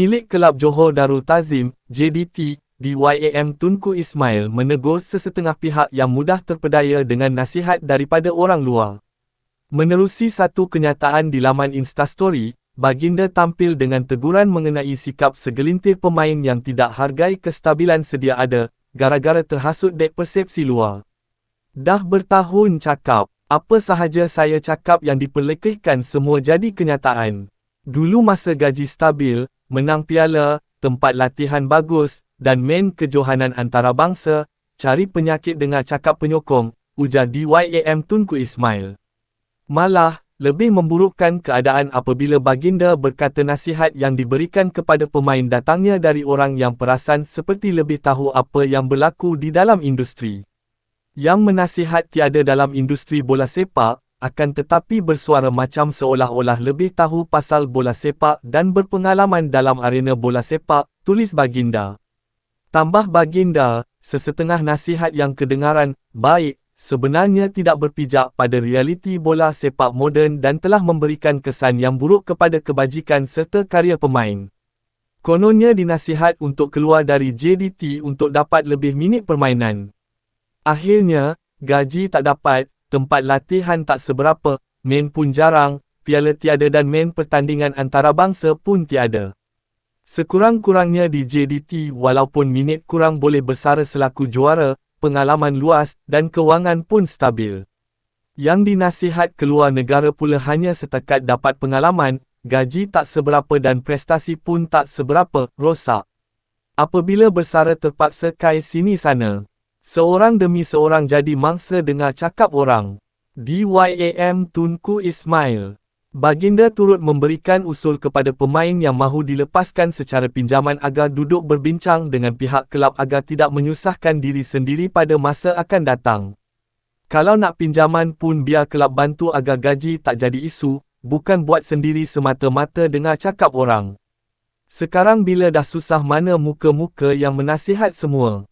Pemilik Kelab Johor Darul Tazim, JDT, DYAM Tunku Ismail menegur sesetengah pihak yang mudah terpedaya dengan nasihat daripada orang luar. Menerusi satu kenyataan di laman Instastory, Baginda tampil dengan teguran mengenai sikap segelintir pemain yang tidak hargai kestabilan sedia ada, gara-gara terhasut dek persepsi luar. Dah bertahun cakap, apa sahaja saya cakap yang diperlekehkan semua jadi kenyataan. Dulu masa gaji stabil, menang piala, tempat latihan bagus, dan main kejohanan antarabangsa, cari penyakit dengan cakap penyokong, ujar DYAM Tunku Ismail. Malah, lebih memburukkan keadaan apabila baginda berkata nasihat yang diberikan kepada pemain datangnya dari orang yang perasan seperti lebih tahu apa yang berlaku di dalam industri. Yang menasihat tiada dalam industri bola sepak, akan tetapi bersuara macam seolah-olah lebih tahu pasal bola sepak dan berpengalaman dalam arena bola sepak, tulis baginda. Tambah baginda, sesetengah nasihat yang kedengaran, baik, sebenarnya tidak berpijak pada realiti bola sepak moden dan telah memberikan kesan yang buruk kepada kebajikan serta karya pemain. Kononnya dinasihat untuk keluar dari JDT untuk dapat lebih minit permainan. Akhirnya, gaji tak dapat, tempat latihan tak seberapa, main pun jarang, piala tiada dan main pertandingan antarabangsa pun tiada. Sekurang-kurangnya di JDT walaupun minit kurang boleh bersara selaku juara, pengalaman luas dan kewangan pun stabil. Yang dinasihat keluar negara pula hanya setakat dapat pengalaman, gaji tak seberapa dan prestasi pun tak seberapa, rosak. Apabila bersara terpaksa kai sini sana, seorang demi seorang jadi mangsa dengar cakap orang. DYAM Tunku Ismail Baginda turut memberikan usul kepada pemain yang mahu dilepaskan secara pinjaman agar duduk berbincang dengan pihak kelab agar tidak menyusahkan diri sendiri pada masa akan datang. Kalau nak pinjaman pun biar kelab bantu agar gaji tak jadi isu, bukan buat sendiri semata-mata dengar cakap orang. Sekarang bila dah susah mana muka-muka yang menasihat semua.